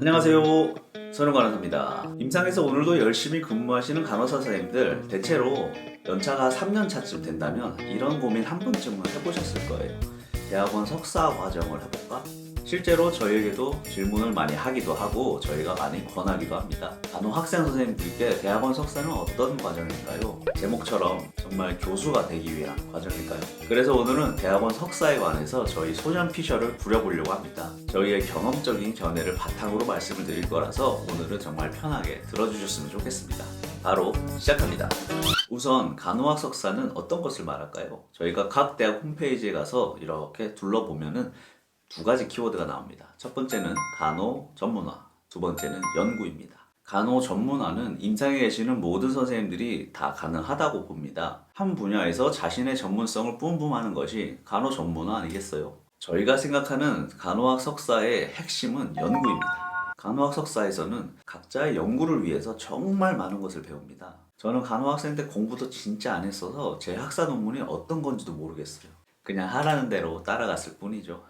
안녕하세요. 선우 간호사입니다. 임상에서 오늘도 열심히 근무하시는 간호사 선생님들 대체로 연차가 3년 차쯤 된다면 이런 고민 한 번쯤은 해보셨을 거예요. 대학원 석사 과정을 해볼까? 실제로 저희에게도 질문을 많이 하기도 하고 저희가 많이 권하기도 합니다. 간호 학생 선생님들께 대학원 석사는 어떤 과정일까요? 제목처럼 정말 교수가 되기 위한 과정일까요? 그래서 오늘은 대학원 석사에 관해서 저희 소년 피셜을 부려보려고 합니다. 저희의 경험적인 견해를 바탕으로 말씀을 드릴 거라서 오늘은 정말 편하게 들어주셨으면 좋겠습니다. 바로 시작합니다. 우선 간호학 석사는 어떤 것을 말할까요? 저희가 각 대학 홈페이지에 가서 이렇게 둘러보면은 두 가지 키워드가 나옵니다. 첫 번째는 간호 전문화, 두 번째는 연구입니다. 간호 전문화는 임상에 계시는 모든 선생님들이 다 가능하다고 봅니다. 한 분야에서 자신의 전문성을 뿜뿜하는 것이 간호 전문화 아니겠어요? 저희가 생각하는 간호학 석사의 핵심은 연구입니다. 간호학 석사에서는 각자의 연구를 위해서 정말 많은 것을 배웁니다. 저는 간호학생 때 공부도 진짜 안 했어서 제 학사 논문이 어떤 건지도 모르겠어요. 그냥 하라는 대로 따라갔을 뿐이죠.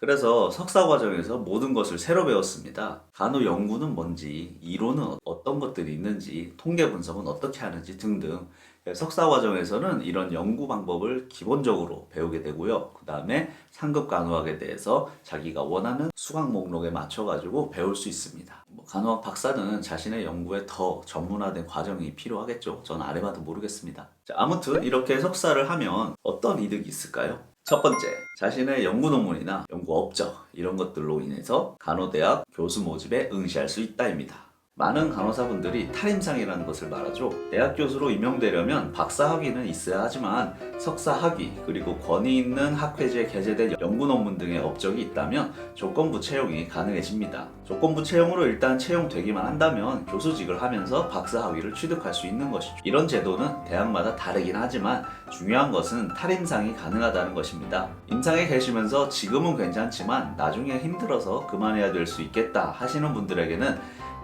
그래서 석사 과정에서 모든 것을 새로 배웠습니다. 간호 연구는 뭔지, 이론은 어떤 것들이 있는지, 통계 분석은 어떻게 하는지 등등. 석사 과정에서는 이런 연구 방법을 기본적으로 배우게 되고요. 그 다음에 상급 간호학에 대해서 자기가 원하는 수강 목록에 맞춰가지고 배울 수 있습니다. 뭐 간호학 박사는 자신의 연구에 더 전문화된 과정이 필요하겠죠. 저는 안 해봐도 모르겠습니다. 자, 아무튼 이렇게 석사를 하면 어떤 이득이 있을까요? 첫 번째, 자신의 연구 논문이나 연구 업적 이런 것들로 인해서 간호대학 교수 모집에 응시할 수 있다입니다. 많은 간호사분들이 탈임상이라는 것을 말하죠. 대학 교수로 임용되려면 박사 학위는 있어야 하지만 석사 학위 그리고 권위 있는 학회지에 게재된 연구 논문 등의 업적이 있다면 조건부 채용이 가능해집니다. 조건부 채용으로 일단 채용되기만 한다면 교수직을 하면서 박사 학위를 취득할 수 있는 것이죠. 이런 제도는 대학마다 다르긴 하지만 중요한 것은 탈임상이 가능하다는 것입니다. 임상에 계시면서 지금은 괜찮지만 나중에 힘들어서 그만해야 될 수 있겠다 하시는 분들에게는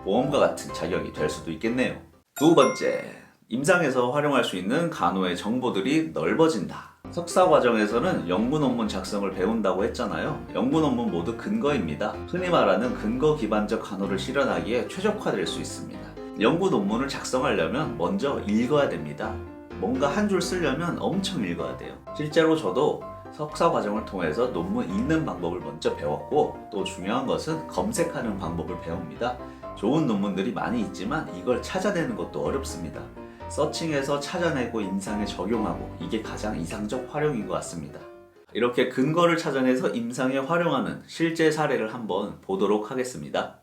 보험과 같은 자격이 될 수도 있겠네요. 두 번째, 임상에서 활용할 수 있는 간호의 정보들이 넓어진다. 석사 과정에서는 연구 논문 작성을 배운다고 했잖아요. 연구 논문 모두 근거입니다. 흔히 말하는 근거 기반적 간호를 실현하기에 최적화될 수 있습니다. 연구 논문을 작성하려면 먼저 읽어야 됩니다. 뭔가 한 줄 쓰려면 엄청 읽어야 돼요. 실제로 저도 석사 과정을 통해서 논문 읽는 방법을 먼저 배웠고 또 중요한 것은 검색하는 방법을 배웁니다. 좋은 논문들이 많이 있지만 이걸 찾아내는 것도 어렵습니다. 서칭해서 찾아내고 임상에 적용하고 이게 가장 이상적 활용인 것 같습니다. 이렇게 근거를 찾아내서 임상에 활용하는 실제 사례를 한번 보도록 하겠습니다.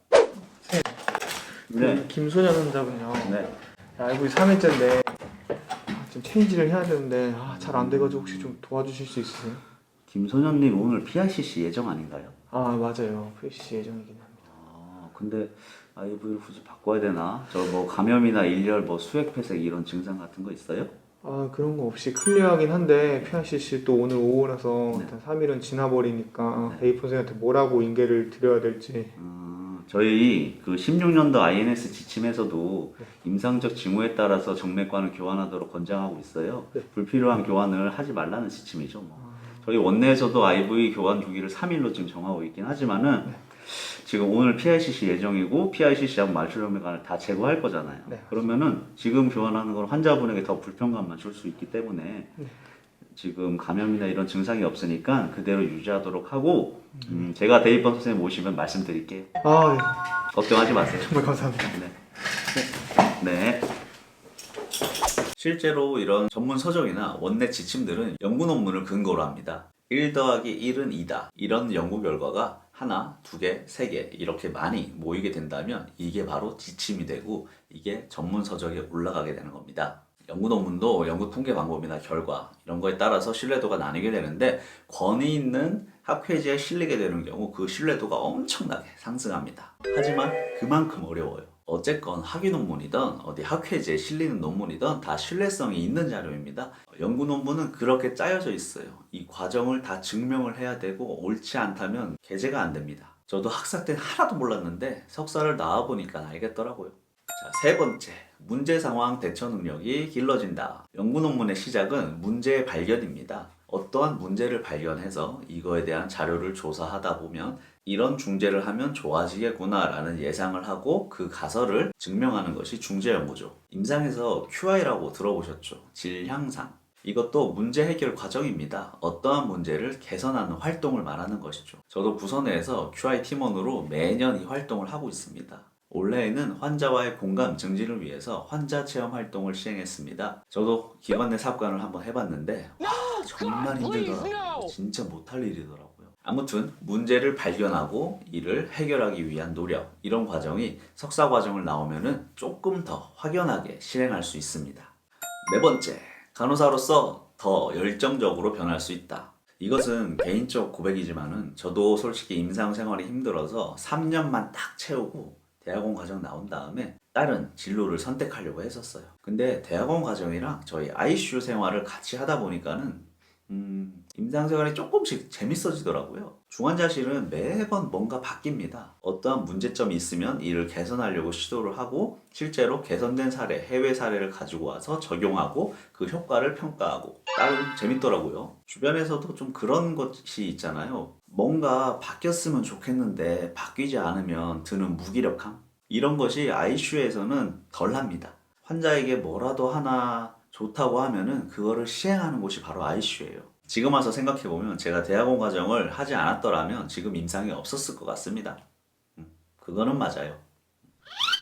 그 김소년 환자분요. 네. 알고 3회째인데 지금 체인지를 해야 되는데 아, 잘 안 돼가지고 혹시 좀 도와주실 수 있으세요? 김소년님 오늘 PICC 예정 아닌가요? 아 맞아요. PC 예정이긴 합니다. 아, 근데 IV를 굳이 바꿔야 되나? 저 뭐 감염이나 일열, 뭐 수액 폐색 이런 증상 같은 거 있어요? 아 그런 거 없이 클리어하긴 한데 PRCC 또 오늘 오후라서 네. 일단 3일은 지나버리니까 네. A 선생한테 뭐라고 인계를 드려야 될지 음, 저희 그 16년도 INS 지침에서도 네. 임상적 징후에 따라서 정맥관을 교환하도록 권장하고 있어요. 네. 불필요한 교환을 하지 말라는 지침이죠. 뭐. 아, 저희 원내에서도 IV 교환 주기를 3일로 지금 정하고 있긴 하지만은 네. 지금 오늘 PICC 예정이고 PICC하고 말초정맥관을 다 제거할 거잖아요. 네. 그러면은 지금 교환하는 건 환자분에게 더 불편감만 줄 수 있기 때문에 네. 지금 감염이나 이런 증상이 없으니까 그대로 유지하도록 하고 음, 제가 대입원 선생님 오시면 말씀드릴게요. 아 네. 걱정하지 마세요. 정말 감사합니다. 네. 네. 실제로 이런 전문 서적이나 원내 지침들은 연구 논문을 근거로 합니다. 1 더하기 1은 2다. 이런 연구 결과가 하나, 두 개, 세 개 이렇게 많이 모이게 된다면 이게 바로 지침이 되고 이게 전문 서적에 올라가게 되는 겁니다. 연구 논문도 연구 통계 방법이나 결과 이런 거에 따라서 신뢰도가 나뉘게 되는데 권위 있는 학회지에 실리게 되는 경우 그 신뢰도가 엄청나게 상승합니다. 하지만 그만큼 어려워요. 어쨌건 학위 논문이든 어디 학회지에 실리는 논문이든 다 신뢰성이 있는 자료입니다. 연구 논문은 그렇게 짜여져 있어요. 이 과정을 다 증명을 해야 되고 옳지 않다면 게재가 안 됩니다. 저도 학사 때 하나도 몰랐는데 석사를 나와 보니까 알겠더라고요. 자, 세 번째. 문제 상황 대처 능력이 길러진다. 연구 논문의 시작은 문제의 발견입니다. 어떠한 문제를 발견해서 이거에 대한 자료를 조사하다 보면 이런 중재를 하면 좋아지겠구나라는 예상을 하고 그 가설을 증명하는 것이 중재 연구죠. 임상에서 QI라고 들어보셨죠? 질 향상. 이것도 문제 해결 과정입니다. 어떠한 문제를 개선하는 활동을 말하는 것이죠. 저도 부서 내에서 QI 팀원으로 매년 이 활동을 하고 있습니다. 올해에는 환자와의 공감 증진을 위해서 환자 체험 활동을 시행했습니다. 저도 기관 내 삽관을 한번 해봤는데 와, 정말 힘들더라고요. 진짜 못할 일이더라고요. 아무튼 문제를 발견하고 이를 해결하기 위한 노력 이런 과정이 석사 과정을 나오면은 조금 더 확연하게 실행할 수 있습니다. 네 번째, 간호사로서 더 열정적으로 변할 수 있다. 이것은 개인적 고백이지만은 저도 솔직히 임상 생활이 힘들어서 3년만 딱 채우고 대학원 과정 나온 다음에 다른 진로를 선택하려고 했었어요. 근데 대학원 과정이랑 저희 ICU 생활을 같이 하다 보니까는 음, 임상 생활이 조금씩 재밌어지더라고요. 중환자실은 매번 뭔가 바뀝니다. 어떠한 문제점이 있으면 이를 개선하려고 시도를 하고 실제로 개선된 사례, 해외 사례를 가지고 와서 적용하고 그 효과를 평가하고 나름 재밌더라고요. 주변에서도 좀 그런 것이 있잖아요. 뭔가 바뀌었으면 좋겠는데 바뀌지 않으면 드는 무기력함? 이런 것이 ICU에서는 덜 합니다. 환자에게 뭐라도 하나 좋다고 하면은 그거를 시행하는 곳이 바로 ICU예요. 지금 와서 생각해보면 제가 대학원 과정을 하지 않았더라면 지금 임상이 없었을 것 같습니다. 음, 그거는 맞아요.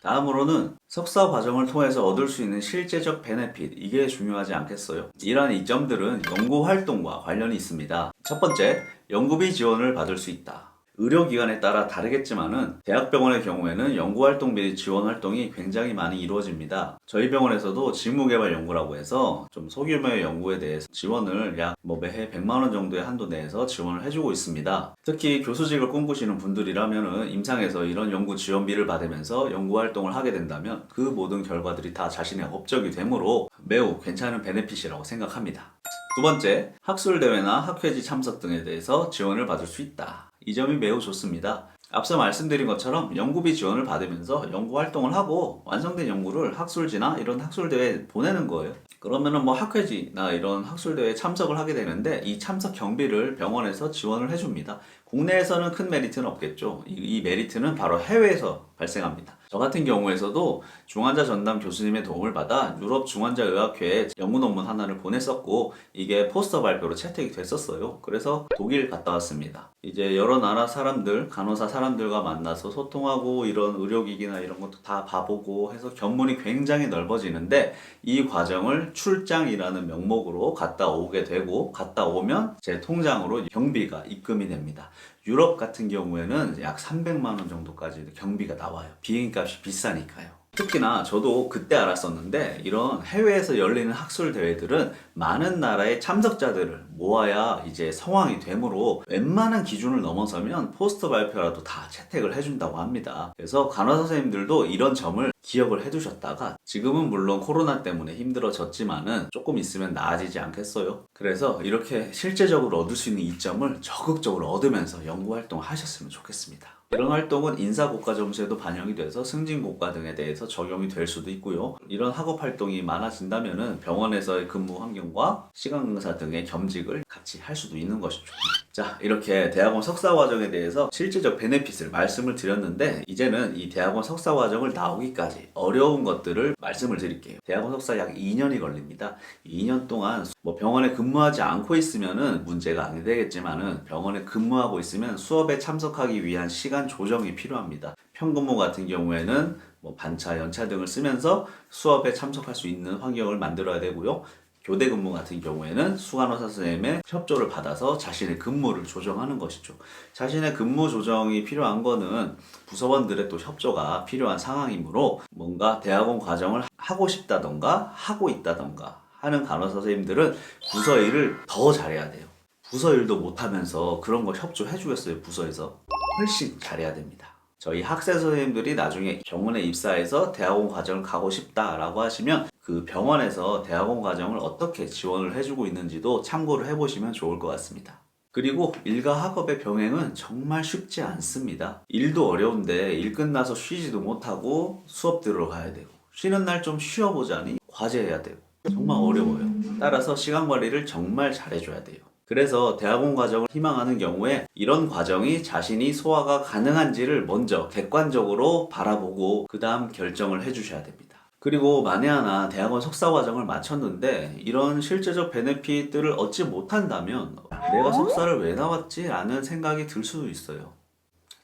다음으로는 석사 과정을 통해서 얻을 수 있는 실제적 베네핏 이게 중요하지 않겠어요? 이러한 이점들은 연구 활동과 관련이 있습니다. 첫 번째, 연구비 지원을 받을 수 있다. 의료기관에 따라 다르겠지만은 대학병원의 경우에는 연구활동비 지원 활동이 굉장히 많이 이루어집니다. 저희 병원에서도 직무개발 연구라고 해서 좀 소규모의 연구에 대해서 지원을 약 뭐 매해 100만 원 정도의 한도 내에서 지원을 해주고 있습니다. 특히 교수직을 꿈꾸시는 분들이라면은 임상에서 이런 연구 지원비를 받으면서 연구 활동을 하게 된다면 그 모든 결과들이 다 자신의 업적이 되므로 매우 괜찮은 베네핏이라고 생각합니다. 두 번째, 학술대회나 학회지 참석 등에 대해서 지원을 받을 수 있다. 이 점이 매우 좋습니다. 앞서 말씀드린 것처럼 연구비 지원을 받으면서 연구 활동을 하고 완성된 연구를 학술지나 이런 학술대회에 보내는 거예요. 그러면은 뭐 학회지나 이런 학술대회에 참석을 하게 되는데 이 참석 경비를 병원에서 지원을 해줍니다. 국내에서는 큰 메리트는 없겠죠. 이, 이 메리트는 바로 해외에서 발생합니다. 저 같은 경우에서도 중환자 전담 교수님의 도움을 받아 유럽 중환자 의학회에 연구 논문 하나를 보냈었고 이게 포스터 발표로 채택이 됐었어요. 그래서 독일 갔다 왔습니다. 이제 여러 나라 사람들, 간호사 사람들과 만나서 소통하고 이런 의료기기나 이런 것도 다 봐보고 해서 견문이 굉장히 넓어지는데 이 과정을 출장이라는 명목으로 갔다 오게 되고 갔다 오면 제 통장으로 경비가 입금이 됩니다. 유럽 같은 경우에는 약 300만 원 정도까지 경비가 나와요. 비행값이 비싸니까요. 특히나 저도 그때 알았었는데 이런 해외에서 열리는 학술 대회들은 많은 나라의 참석자들을 모아야 이제 성황이 되므로 웬만한 기준을 넘어서면 포스터 발표라도 다 채택을 해준다고 합니다. 그래서 간호사 선생님들도 이런 점을 기억을 해두셨다가 지금은 물론 코로나 때문에 힘들어졌지만은 조금 있으면 나아지지 않겠어요? 그래서 이렇게 실제적으로 얻을 수 있는 이점을 적극적으로 얻으면서 연구 활동 하셨으면 좋겠습니다. 이런 활동은 인사고과 점수에도 반영이 돼서 승진고과 등에 대해서 적용이 될 수도 있고요. 이런 학업 활동이 많아진다면은 병원에서의 근무 환경과 시간 강사 등의 겸직을 같이 할 수도 있는 것이죠. 자, 이렇게 대학원 석사 과정에 대해서 실질적 베네핏을 말씀을 드렸는데 이제는 이 대학원 석사 과정을 나오기까지 어려운 것들을 말씀을 드릴게요. 대학원 석사 약 2년이 걸립니다. 2년 동안 뭐 병원에 근무하지 않고 있으면은 문제가 안 되겠지만은 병원에 근무하고 있으면 수업에 참석하기 위한 시간 조정이 필요합니다. 평근무 같은 경우에는 뭐 반차, 연차 등을 쓰면서 수업에 참석할 수 있는 환경을 만들어야 되고요. 교대 근무 같은 경우에는 수간호사 선생님의 협조를 받아서 자신의 근무를 조정하는 것이죠. 자신의 근무 조정이 필요한 거는 부서원들의 또 협조가 필요한 상황이므로 뭔가 대학원 과정을 하고 싶다던가 하고 있다던가 하는 간호사 선생님들은 부서 일을 더 잘해야 돼요. 부서 일도 못하면서 그런 거 협조해 주겠어요, 부서에서. 훨씬 잘해야 됩니다. 저희 학생 선생님들이 나중에 병원에 입사해서 대학원 과정을 가고 싶다라고 하시면 그 병원에서 대학원 과정을 어떻게 지원을 해주고 있는지도 참고를 해보시면 좋을 것 같습니다. 그리고 일과 학업의 병행은 정말 쉽지 않습니다. 일도 어려운데 일 끝나서 쉬지도 못하고 수업 들어가야 되고 쉬는 날 좀 쉬어보자니 과제해야 되고 정말 어려워요. 따라서 시간 관리를 정말 잘해줘야 돼요. 그래서 대학원 과정을 희망하는 경우에 이런 과정이 자신이 소화가 가능한지를 먼저 객관적으로 바라보고 그 다음 결정을 해주셔야 됩니다. 그리고 만에 하나 대학원 석사 과정을 마쳤는데 이런 실제적 베네핏들을 얻지 못한다면 내가 석사를 왜 나왔지? 라는 생각이 들 수도 있어요.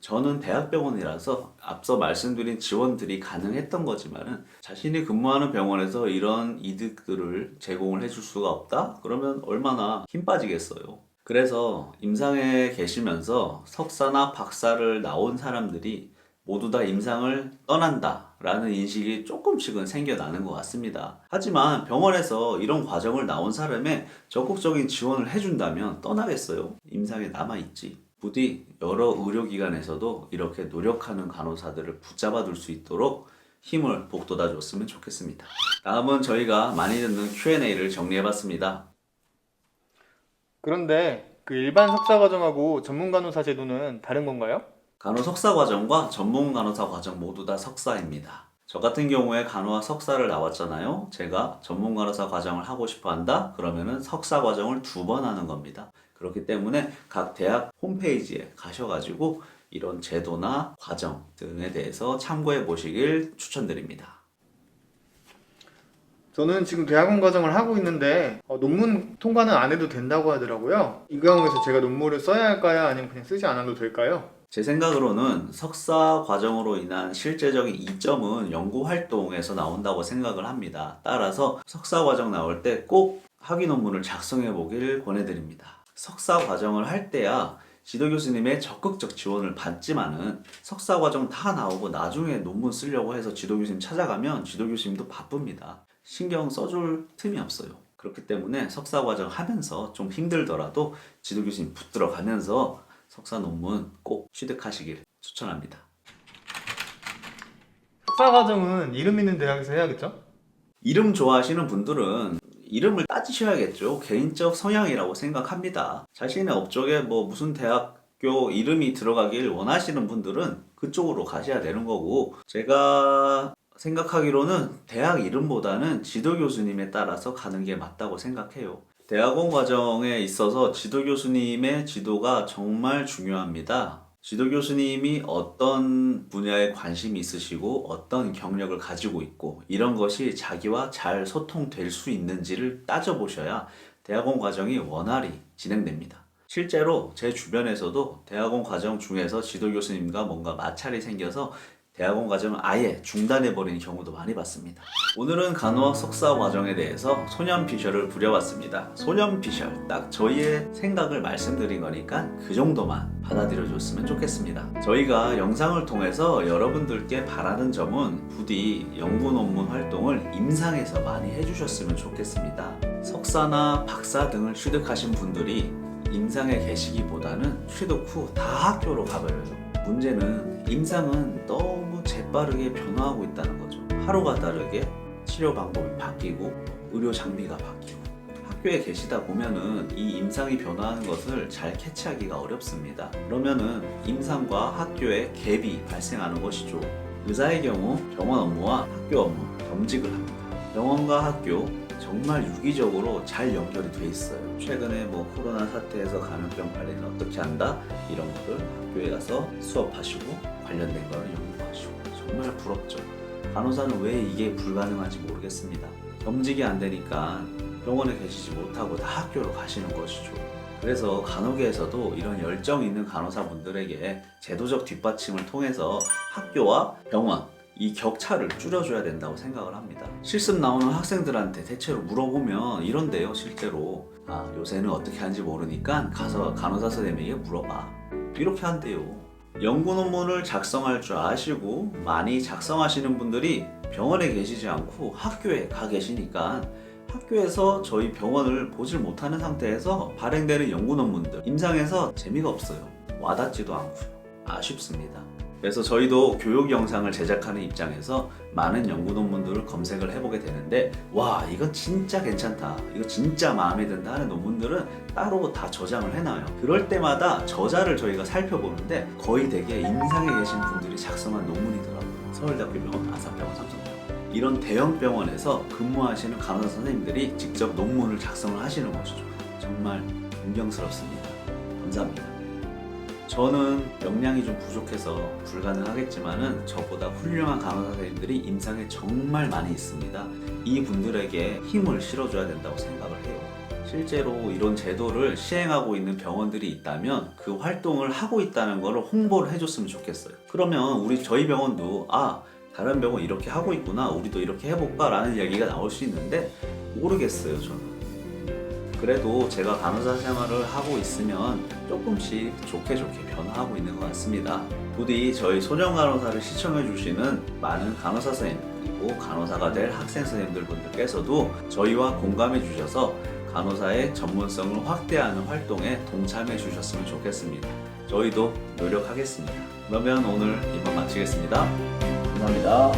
저는 대학병원이라서 앞서 말씀드린 지원들이 가능했던 거지만은 자신이 근무하는 병원에서 이런 이득들을 제공을 해줄 수가 없다? 그러면 얼마나 힘 빠지겠어요. 그래서 임상에 계시면서 석사나 박사를 나온 사람들이 모두 다 임상을 떠난다 라는 인식이 조금씩은 생겨나는 것 같습니다. 하지만 병원에서 이런 과정을 나온 사람에 적극적인 지원을 해준다면 떠나겠어요? 임상에 남아있지. 부디 여러 의료기관에서도 이렇게 노력하는 간호사들을 붙잡아둘 수 있도록 힘을 북돋아 줬으면 좋겠습니다. 다음은 저희가 많이 듣는 Q&A를 정리해봤습니다. 그런데 그 일반 석사 과정하고 전문 간호사 제도는 다른 건가요? 간호 석사 과정과 전문 간호사 과정 모두 다 석사입니다. 저 같은 경우에 간호학 석사를 나왔잖아요. 제가 전문 간호사 과정을 하고 싶어 한다? 그러면은 석사 과정을 두 번 하는 겁니다. 그렇기 때문에 각 대학 홈페이지에 가셔가지고 이런 제도나 과정 등에 대해서 참고해 보시길 추천드립니다. 저는 지금 대학원 과정을 하고 있는데 어, 논문 통과는 안 해도 된다고 하더라고요. 이 경우에서 제가 논문을 써야 할까요? 아니면 그냥 쓰지 않아도 될까요? 제 생각으로는 석사 과정으로 인한 실제적인 이점은 연구 활동에서 나온다고 생각을 합니다. 따라서 석사 과정 나올 때 꼭 학위 논문을 작성해 보길 권해드립니다. 석사 과정을 할 때야 지도 교수님의 적극적 지원을 받지만은 석사 과정 다 나오고 나중에 논문 쓰려고 해서 지도 교수님 찾아가면 지도 교수님도 바쁩니다. 신경 써줄 틈이 없어요. 그렇기 때문에 석사 과정 하면서 좀 힘들더라도 지도 교수님 붙들어 가면서 석사 논문 꼭 취득하시길 추천합니다. 석사 과정은 이름 있는 대학에서 해야겠죠? 이름 좋아하시는 분들은 이름을 따지셔야겠죠. 개인적 성향이라고 생각합니다. 자신의 업적에 뭐 무슨 대학교 이름이 들어가길 원하시는 분들은 그쪽으로 가셔야 되는 거고, 제가 생각하기로는 대학 이름보다는 지도 교수님에 따라서 가는 게 맞다고 생각해요. 대학원 과정에 있어서 지도 교수님의 지도가 정말 중요합니다. 지도 교수님이 어떤 분야에 관심이 있으시고 어떤 경력을 가지고 있고 이런 것이 자기와 잘 소통될 수 있는지를 따져보셔야 대학원 과정이 원활히 진행됩니다. 실제로 제 주변에서도 대학원 과정 중에서 지도 교수님과 뭔가 마찰이 생겨서 대학원 과정을 아예 중단해버리는 경우도 많이 봤습니다. 오늘은 간호학 석사 과정에 대해서 소년 피셜을 부려봤습니다. 소년 피셜, 딱 저희의 생각을 말씀드린 거니까 그 정도만 받아들여줬으면 좋겠습니다. 저희가 영상을 통해서 여러분들께 바라는 점은 부디 연구 논문 활동을 임상에서 많이 해주셨으면 좋겠습니다. 석사나 박사 등을 취득하신 분들이 임상에 계시기보다는 취득 후 다 학교로 가버려요. 문제는 임상은 너무 재빠르게 변화하고 있다는 거죠. 하루가 다르게 치료 방법이 바뀌고 의료 장비가 바뀌고 학교에 계시다 보면은 이 임상이 변화하는 것을 잘 캐치하기가 어렵습니다. 그러면은 임상과 학교의 갭이 발생하는 것이죠. 의사의 경우 병원 업무와 학교 업무 겸직을 합니다. 병원과 학교 정말 유기적으로 잘 연결이 돼 있어요. 최근에 뭐 코로나 사태에서 감염병 관리는 어떻게 한다 이런 거를 학교에 가서 수업하시고 관련된 거를 연구하시고 정말 부럽죠. 간호사는 왜 이게 불가능한지 모르겠습니다. 겸직이 안 되니까 병원에 계시지 못하고 다 학교로 가시는 것이죠. 그래서 간호계에서도 이런 열정 있는 간호사분들에게 제도적 뒷받침을 통해서 학교와 병원 이 격차를 줄여줘야 된다고 생각을 합니다. 실습 나오는 학생들한테 대체로 물어보면 이런데요, 실제로. 아, 요새는 어떻게 하는지 모르니까 가서 간호사 선생님에게 물어봐. 이렇게 한대요. 연구 논문을 작성할 줄 아시고 많이 작성하시는 분들이 병원에 계시지 않고 학교에 가 계시니까 학교에서 저희 병원을 보질 못하는 상태에서 발행되는 연구 논문들 임상에서 재미가 없어요. 와닿지도 않고요. 아쉽습니다. 그래서 저희도 교육 영상을 제작하는 입장에서 많은 연구 논문들을 검색을 해보게 되는데 와 이거 진짜 괜찮다 이거 진짜 마음에 든다 하는 논문들은 따로 다 저장을 해놔요 그럴 때마다 저자를 저희가 살펴보는데 거의 대개 임상에 계신 분들이 작성한 논문이더라고요 서울대학교 병원, 아산병원, 삼성병원 이런 대형 병원에서 근무하시는 간호사 선생님들이 직접 논문을 작성을 하시는 것이죠 정말 존경스럽습니다. 감사합니다. 저는 역량이 좀 부족해서 불가능하겠지만은 저보다 훌륭한 간호사 선생님들이 임상에 정말 많이 있습니다. 이 분들에게 힘을 실어줘야 된다고 생각을 해요. 실제로 이런 제도를 시행하고 있는 병원들이 있다면 그 활동을 하고 있다는 것을 홍보를 해줬으면 좋겠어요. 그러면 우리 저희 병원도 아 다른 병원 이렇게 하고 있구나 우리도 이렇게 해볼까라는 얘기가 나올 수 있는데 모르겠어요 저는. 그래도 제가 간호사 생활을 하고 있으면 조금씩 좋게 좋게 변화하고 있는 것 같습니다. 부디 저희 소년 간호사를 시청해 주시는 많은 간호사 선생님 그리고 간호사가 될 학생 선생님들 분들께서도 저희와 공감해 주셔서 간호사의 전문성을 확대하는 활동에 동참해 주셨으면 좋겠습니다. 저희도 노력하겠습니다. 그러면 오늘 이만 마치겠습니다. 감사합니다.